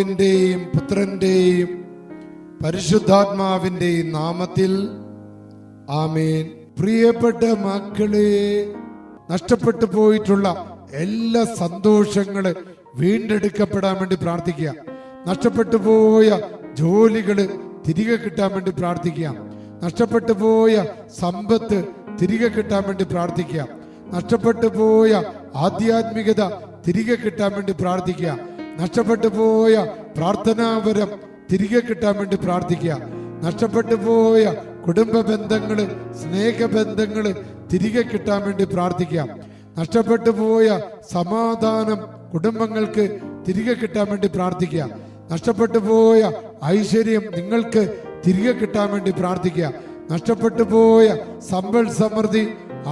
പിതാവിന്റെയും പുത്രന്റെയും പരിശുദ്ധാത്മാവിന്റെയും നാമത്തിൽ ആമേൻ. പ്രിയപ്പെട്ട മക്കളെ നഷ്ടപ്പെട്ടു പോയിട്ടുള്ള എല്ലാ സന്തോഷങ്ങൾ വീണ്ടെടുക്കപ്പെടാൻ വേണ്ടി പ്രാർത്ഥിക്കുക. നഷ്ടപ്പെട്ടു പോയ ജോലികൾ തിരികെ കിട്ടാൻ വേണ്ടി പ്രാർത്ഥിക്കുക. നഷ്ടപ്പെട്ടു പോയ സമ്പത്ത് തിരികെ കിട്ടാൻ വേണ്ടി പ്രാർത്ഥിക്കുക. നഷ്ടപ്പെട്ടു പോയ ആധ്യാത്മികത തിരികെ കിട്ടാൻ വേണ്ടി പ്രാർത്ഥിക്കുക. നഷ്ടപ്പെട്ടു പോയ പ്രാർത്ഥനാപരം തിരികെ കിട്ടാൻ വേണ്ടി പ്രാർത്ഥിക്കുക. നഷ്ടപ്പെട്ടു പോയ കുടുംബ ബന്ധങ്ങൾ സ്നേഹബന്ധങ്ങൾ തിരികെ കിട്ടാൻ വേണ്ടി പ്രാർത്ഥിക്കാം നഷ്ടപ്പെട്ടു പോയ സമാധാനം കുടുംബങ്ങൾക്ക് തിരികെ കിട്ടാൻ വേണ്ടി പ്രാർത്ഥിക്കുക. നഷ്ടപ്പെട്ടു പോയ ഐശ്വര്യം നിങ്ങൾക്ക് തിരികെ കിട്ടാൻ വേണ്ടി പ്രാർത്ഥിക്കുക. നഷ്ടപ്പെട്ടു പോയ സമ്പൽ സമൃദ്ധി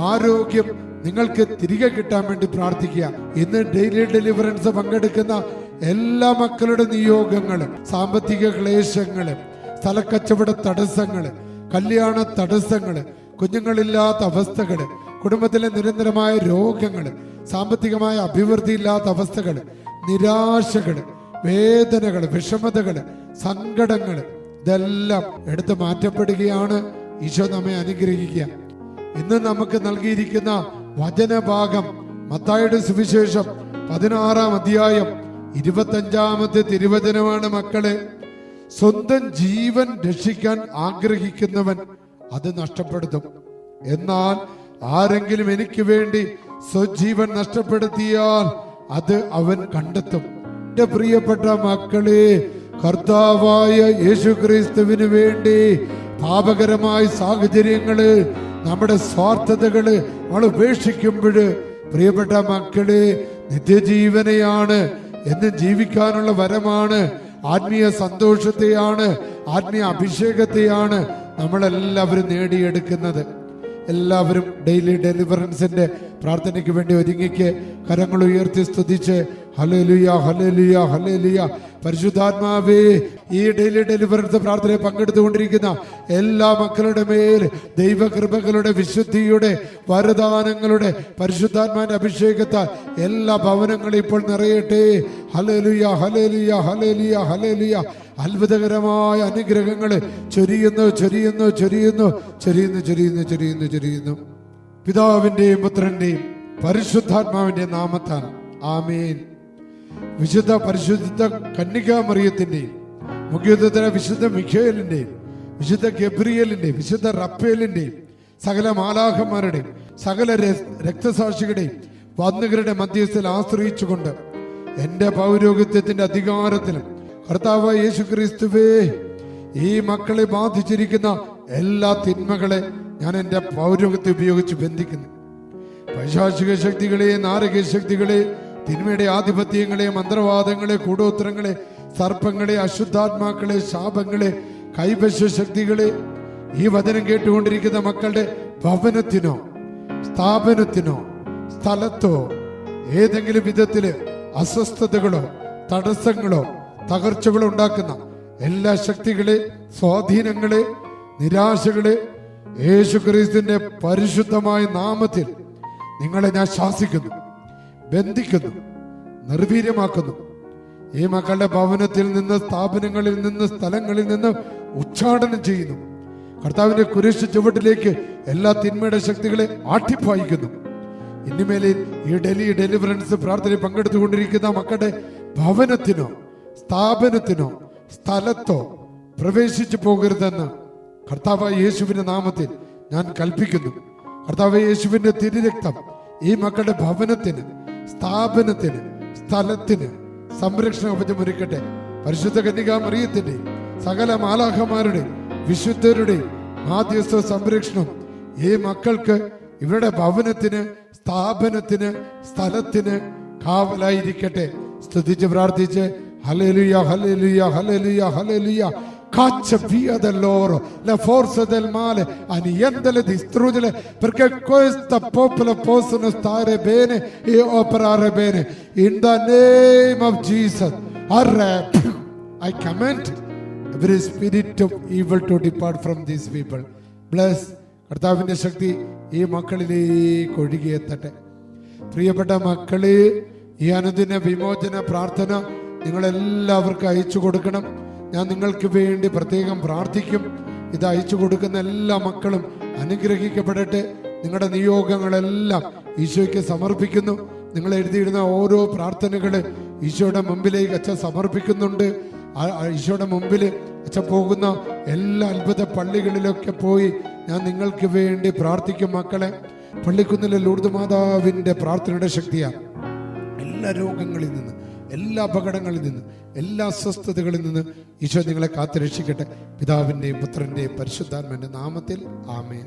ആരോഗ്യം നിങ്ങൾക്ക് തിരികെ കിട്ടാൻ വേണ്ടി പ്രാർത്ഥിക്കുക. ഇന്ന് ഡെയിലി ഡെലിവറൻസ് പങ്കെടുക്കുന്ന എല്ലാ മക്കളുടെ നിയോഗങ്ങളും സാമ്പത്തിക ക്ലേശങ്ങളും സ്ഥലക്കച്ചവട തടസ്സങ്ങൾ കല്യാണ തടസ്സങ്ങൾ കുഞ്ഞുങ്ങളില്ലാത്ത അവസ്ഥകൾ കുടുംബത്തിലെ നിരന്തരമായ രോഗങ്ങൾ സാമ്പത്തികമായ അഭിവൃദ്ധി ഇല്ലാത്ത അവസ്ഥകൾ നിരാശകൾ വേദനകൾ വിഷമതകൾ സങ്കടങ്ങൾ ഇതെല്ലാം എടുത്തു മാറ്റപ്പെടുകയാണ്. ഈശോ നമ്മെ അനുഗ്രഹിക്കുക. ഇന്ന് നമുക്ക് നൽകിയിരിക്കുന്ന വചനഭാഗം മത്തായുടെ സുവിശേഷം പതിനാറാം അധ്യായം ഇരുപത്തഞ്ചാമത്തെ തിരുവചനമാണ് മക്കളെ സ്വന്തം ജീവൻ രക്ഷിക്കാൻ ആഗ്രഹിക്കുന്നവൻ അത് നഷ്ടപ്പെടുത്തും. എന്നാൽ ആരെങ്കിലും എനിക്ക് വേണ്ടി സ്വജീവൻ നഷ്ടപ്പെടുത്തിയാൽ അത് അവൻ കണ്ടെത്തും. എന്റെ പ്രിയപ്പെട്ട മക്കളെ കർത്താവായ യേശു ക്രിസ്തുവിന് വേണ്ടി പാപകരമായ സാഹചര്യങ്ങൾ നമ്മുടെ സ്വാർത്ഥതകൾ നമ്മൾ ഉപേക്ഷിക്കുമ്പോൾ പ്രിയപ്പെട്ട മക്കളെ നിത്യജീവനെയാണ് എന്ന് ജീവിക്കാനുള്ള വരമാണ്. ആത്മീയ സന്തോഷത്തെയാണ് ആത്മീയ അഭിഷേകത്തെയാണ് നമ്മളെല്ലാവരും നേടിയെടുക്കുന്നത്. എല്ലാവരും ഡെയിലി ഡെലിവറൻസിന്റെ പ്രാർത്ഥനയ്ക്ക് വേണ്ടി ഒരുങ്ങിക്ക് കരങ്ങൾ ഉയർത്തി സ്തുതിച്ച് പരിശുദ്ധാത്മാവേ ഈ ഡെയിലി ഡെലിവറൻസ് പ്രാർത്ഥനയിൽ പങ്കെടുത്തുകൊണ്ടിരിക്കുന്ന എല്ലാ മക്കളുടെ മേൽ ദൈവകൃപകളുടെ വിശുദ്ധിയുടെ വരദാനങ്ങളുടെ പരിശുദ്ധാത്മാന്റെ അഭിഷേകത്താൽ എല്ലാ ഭവനങ്ങളും ഇപ്പോൾ നിറയട്ടെ. ഹലേലുയ ഹലേലുയ ഹലേലുയ ഹലേലുയ അത്ഭുതകരമായ അനുഗ്രഹങ്ങൾ ചൊരിയുന്നു ചൊരിയുന്നു ചൊരിയുന്നു ചൊരിയുന്നു ചൊരിയുന്നു ചൊരിയുന്നു ചൊരിയുന്നു. പിതാവിന്റെയും പുത്രന്റെയും പരിശുദ്ധാത്മാവിന്റെ നാമത്താൽ ആമേൻ. വിശുദ്ധ പരിശുദ്ധ കന്യകാമറിയത്തിന്റെയും മുഖ്യത്വത്തിന് വിശുദ്ധ മിഖേലിന്റെയും വിശുദ്ധ ഗബ്രിയലിന്റെയും വിശുദ്ധ റപ്പേലിന്റെയും സകല മാലാഹന്മാരുടെയും സകല രക്തസാക്ഷികളുടെയും വന്നുകരുടെ മധ്യസ്ഥയിൽ ആശ്രയിച്ചുകൊണ്ട് എന്റെ പൗരോഹിത്യത്തിന്റെ അധികാരത്തിലും കർത്താവ് യേശു ക്രിസ്തുവേ ഈ മക്കളെ ബാധിച്ചിരിക്കുന്ന എല്ലാ തിന്മകളെ ഞാൻ എന്റെ പൗരോഹിത്യം ഉപയോഗിച്ച് ബന്ധിക്കുന്നു. പൈശാചിക ശക്തികളെ നാരക ശക്തികളെ തിന്മയുടെ ആധിപത്യങ്ങളെ മന്ത്രവാദങ്ങളെ കൂടോത്രങ്ങളെ സർപ്പങ്ങളെ അശുദ്ധാത്മാക്കളെ ശാപങ്ങളെ കൈവശ ശക്തികളെ ഈ വചനം കേട്ടുകൊണ്ടിരിക്കുന്ന മക്കളുടെ ഭവനത്തിനോ സ്ഥാപനത്തിനോ സ്ഥലത്തോ ഏതെങ്കിലും വിധത്തിൽ അസ്വസ്ഥതകളോ തടസ്സങ്ങളോ തകർച്ചകളോ ഉണ്ടാക്കുന്ന എല്ലാ ശക്തികളെ സ്വാധീനങ്ങളെ നിരാശകളെ യേശു ക്രിസ്തുവിന്റെ പരിശുദ്ധമായ നാമത്തിൽ നിങ്ങളെ ഞാൻ ശാസിക്കുന്നു. ബന്ധിക്കുന്നു നിർവീര്യമാക്കുന്നു. ഈ മക്കളുടെ ഭവനത്തിൽ നിന്ന് സ്ഥാപനങ്ങളിൽ നിന്ന് സ്ഥലങ്ങളിൽ നിന്ന് ഉച്ചാടനം ചെയ്യുന്നു. കർത്താവിന്റെ കുരിശ് ചുവട്ടിലേക്ക് എല്ലാ തിന്മയുടെ ശക്തികളെ ആട്ടിപ്പായിക്കുന്നു. ഇനിമേലെ ഈ ഡെലി ഡെലിവറൻസ് പ്രാർത്ഥനയിൽ പങ്കെടുത്തുകൊണ്ടിരിക്കുന്ന മക്കളുടെ ഭവനത്തിനോ സ്ഥാപനത്തിനോ സ്ഥലത്തോ പ്രവേശിച്ചു പോകരുതെന്ന് കർത്താവ് യേശുവിന്റെ നാമത്തിൽ ഞാൻ കൽപ്പിക്കുന്നു. കർത്താവ് യേശുവിന്റെ തിരുരക്തം ഈ മക്കളുടെ ഭവനത്തിന് സ്ഥാപനത്തിന് സ്ഥലത്തിന് സംരക്ഷണ ഉപജം ഒരുക്കട്ടെ. പരിശുദ്ധ കന്യകാ മറിയത്തിന്റെ സകല മാലാഖമാരുടെ വിശുദ്ധരുടെ മാധ്യസ്ഥ സംരക്ഷണം. ഈ മക്കൾക്ക് ഇവരുടെ ഭവനത്തിന് സ്ഥാപനത്തിന് സ്ഥലത്തിന് കാവലായിരിക്കട്ടെ. സ്തുതിച്ച് പ്രാർത്ഥിച്ച് hallelujah hallelujah hallelujah hallelujah. Caccia via da loro la forza del male, annientale, distruggere, perché questo popolo possono stare bene e operare bene. In the name of Jesus, I command every spirit of evil to depart from these people. Bless കർത്താവിന്റെ ശക്തി ഈ മക്കളിലേക്ക് ഒഴുകിയെത്തട്ടെ പ്രിയപ്പെട്ട മക്കളെ ഈ അനുദിന വിമോചന പ്രാർത്ഥന നിങ്ങളെല്ലാവർക്കും അയച്ചു കൊടുക്കണം ഞാൻ നിങ്ങൾക്ക് വേണ്ടി പ്രത്യേകം പ്രാർത്ഥിക്കും. ഇത് അയച്ചു കൊടുക്കുന്ന എല്ലാ മക്കളും അനുഗ്രഹിക്കപ്പെടട്ടെ. നിങ്ങളുടെ നിയോഗങ്ങളെല്ലാം ഈശോയ്ക്ക് സമർപ്പിക്കുന്നു. നിങ്ങൾ എഴുതിയിടുന്ന ഓരോ പ്രാർത്ഥനകൾ ഈശോയുടെ മുമ്പിലേക്ക് അച്ഛൻ സമർപ്പിക്കുന്നുണ്ട്. ഈശോയുടെ മുമ്പിൽ അച്ഛൻ പോകുന്ന എല്ലാ അത്ഭുത പള്ളികളിലൊക്കെ പോയി ഞാൻ നിങ്ങൾക്ക് വേണ്ടി പ്രാർത്ഥിക്കും മക്കളെ. പള്ളിക്കുന്നിലെ ലൂർദ് മാതാവിന്റെ പ്രാർത്ഥനയുടെ ശക്തിയാണ്. എല്ലാ രോഗങ്ങളിൽ നിന്ന് എല്ലാ അപകടങ്ങളിൽ നിന്ന് എല്ലാ അസ്വസ്ഥതകളിൽ നിന്ന് ഈശോ നിങ്ങളെ കാത്തുരക്ഷിക്കട്ടെ. പിതാവിന്റെയും പുത്രന്റെയും പരിശുദ്ധാത്മന്റെ നാമത്തിൽ ആമേൻ.